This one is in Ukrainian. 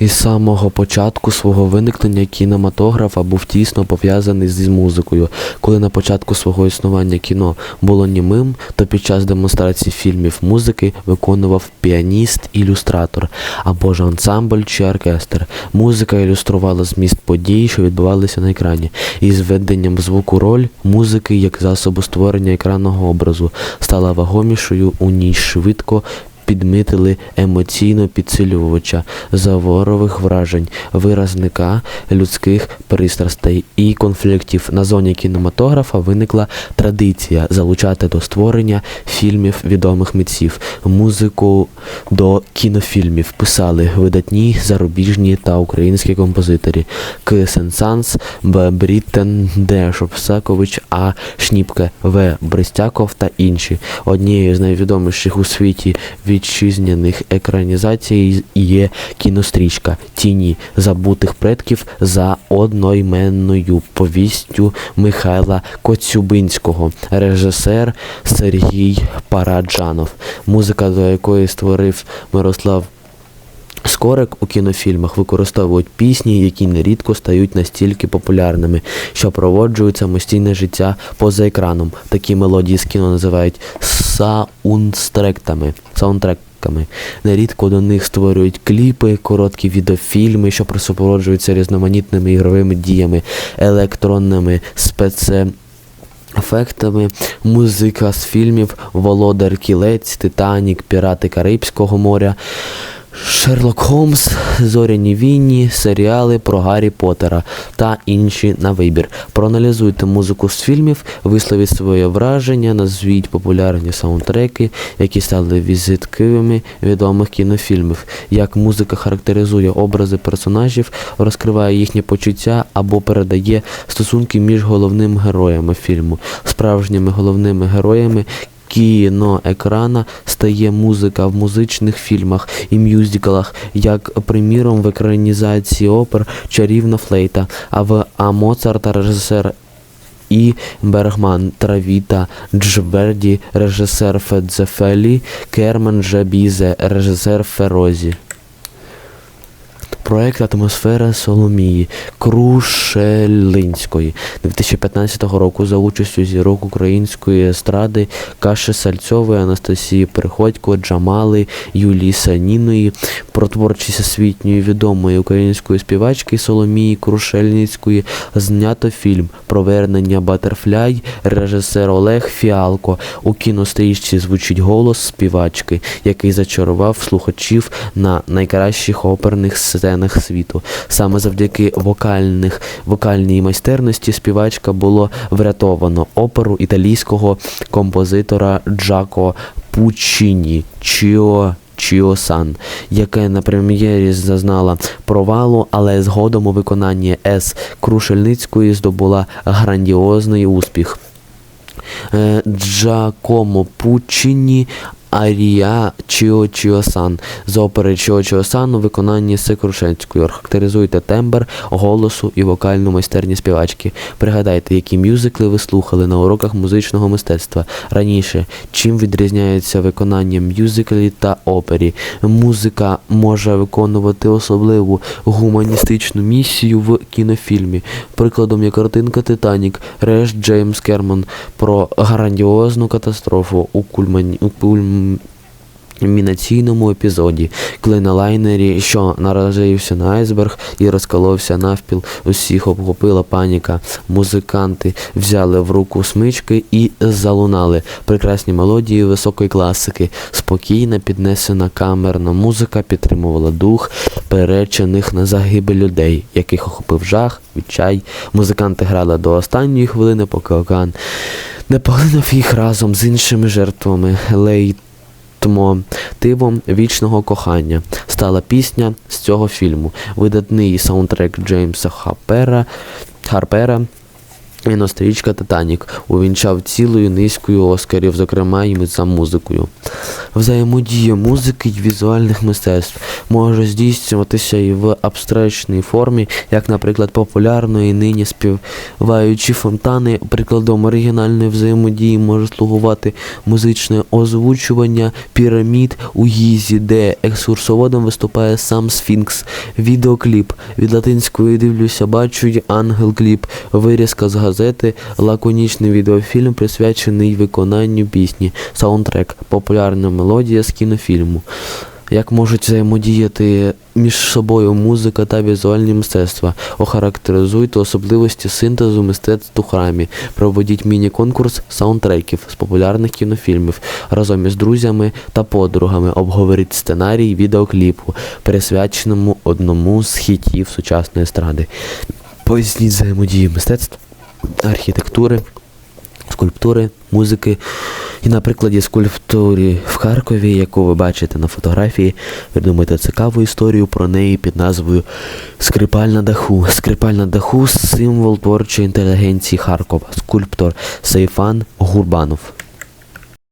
Із самого початку свого виникнення кінематографа був тісно пов'язаний зі музикою. Коли на початку свого існування кіно було німим, то під час демонстрації фільмів музики виконував піаніст-ілюстратор або ж ансамбль чи оркестр. Музика ілюструвала зміст подій, що відбувалися на екрані. Із введенням звуку роль музики як засобу створення екранного образу стала вагомішою у ній швидко підмітили емоційно підсилювача заворових вражень, виразника людських пристрастей і конфліктів. На зоні кінематографа виникла традиція залучати до створення фільмів відомих митців. Музику до кінофільмів писали видатні зарубіжні та українські композиторі К. Сенсанс, Б. Бріттен, Д. Шопсакович, А. Шніпке, В. Брестяков та інші. Однією з найвідоміших у світі вітчизняних екранізацій є кінострічка Тіні забутих предків за одноіменною повістю Михайла Коцюбинського, режисер Сергій Параджанов, музика до якої створив Мирослав. Скорик у кінофільмах використовують пісні, які нерідко стають настільки популярними, що проводжують самостійне життя поза екраном. Такі мелодії з кіно називають саундтректами. саундтреками. Нерідко до них створюють кліпи, короткі відеофільми, що супроводжуються різноманітними ігровими діями, електронними спеце. Ефектами, музика з фільмів Володар Кілець, Титанік, Пірати Карибського моря, Шерлок Холмс, Зоряні війні, серіали про Гаррі Поттера та інші на вибір. Проаналізуйте музику з фільмів, висловіть своє враження, назвіть популярні саундтреки, які стали візитками відомих кінофільмів. Як музика характеризує образи персонажів, розкриває їхні почуття або передає стосунки між головними героями фільму, справжніми головними героями кіноекрана стає музика в музичних фільмах і мюзиклах, як приміром в екранізації опер Чарівна флейта, а в А Моцарта режисер і Бергман Травіта, Джверді, режисер Федзефелі, Кермен Жабізе, режисер Ферозі. Проект Атмосфера Соломії Крушелинської 2015 року за участю зірок української естради Каши Сальцьової, Анастасії Приходько, Джамали, Юлії Саніної, про творчість освітньої відомої української співачки Соломії Крушельницької знято фільм Провернення Батерфляй, режисер Олег Фіалко. У кінострічці звучить голос співачки, який зачарував слухачів на найкращих оперних сценах світу. Саме завдяки вокальних, вокальній майстерності співачка було врятовано оперу італійського композитора Джако Пучіні Чіо. Чіосан, яке на прем'єрі зазнала провалу, але згодом у виконанні С. Крушельницької здобула грандіозний успіх. Е, Джакомо Пучіні Арія Чіо Чіосан з опери Чіо Чіосан у виконанні Секрушенської. Характеризуйте тембр, голосу і вокальну майстерність співачки. Пригадайте, які мюзикли ви слухали на уроках музичного мистецтва раніше. Чим відрізняється виконання мюзиклі та опері? Музика може виконувати особливу гуманістичну місію в кінофільмі. Прикладом є картинка Титанік Реш Джеймс Керман про грандіозну катастрофу у кульмані у кульмінаційному епізоді, коли на лайнері, що наразився на айсберг і розколовся навпіл, усіх обхопила паніка. Музиканти взяли в руку смички і залунали прекрасні мелодії високої класики. Спокійна, піднесена камерна музика підтримувала дух перечених на загибель людей, яких охопив жах, відчай. Музиканти грали до останньої хвилини, поки океан не поглинув їх разом з іншими жертвами. Лейт мотивом вічного кохання стала пісня з цього фільму. Видатний саундтрек Джеймса Хапера, Харпера Кінострічка Титанік увінчав цілою низкою Оскарів, зокрема і за музикою. Взаємодія музики й візуальних мистецтв може здійснюватися і в абстрактній формі, як, наприклад, популярної нині співаючі фонтани. Прикладом оригінальної взаємодії може слугувати музичне озвучування пірамід у Гізі, де екскурсоводом виступає сам Сфінкс. Відеокліп від латинської дивлюся, бачу ангел кліп. Вирізка з газети, лаконічний відеофільм, присвячений виконанню пісні, саундтрек, популярна мелодія з кінофільму. Як можуть взаємодіяти між собою музика та візуальні мистецтва? Охарактеризуйте особливості синтезу мистецтв у храмі. Проведіть міні-конкурс саундтреків з популярних кінофільмів разом із друзями та подругами. Обговоріть сценарій відеокліпу, присвяченому одному з хітів сучасної естради. Поясніть взаємодії мистецтв, архітектури, скульптури, музики. І на прикладі скульптури в Харкові, яку ви бачите на фотографії, ви думаєте цікаву історію про неї під назвою Скрипаль на даху. Скрипаль на даху символ творчої інтелігенції Харкова, скульптор Сейфан Гурбанов.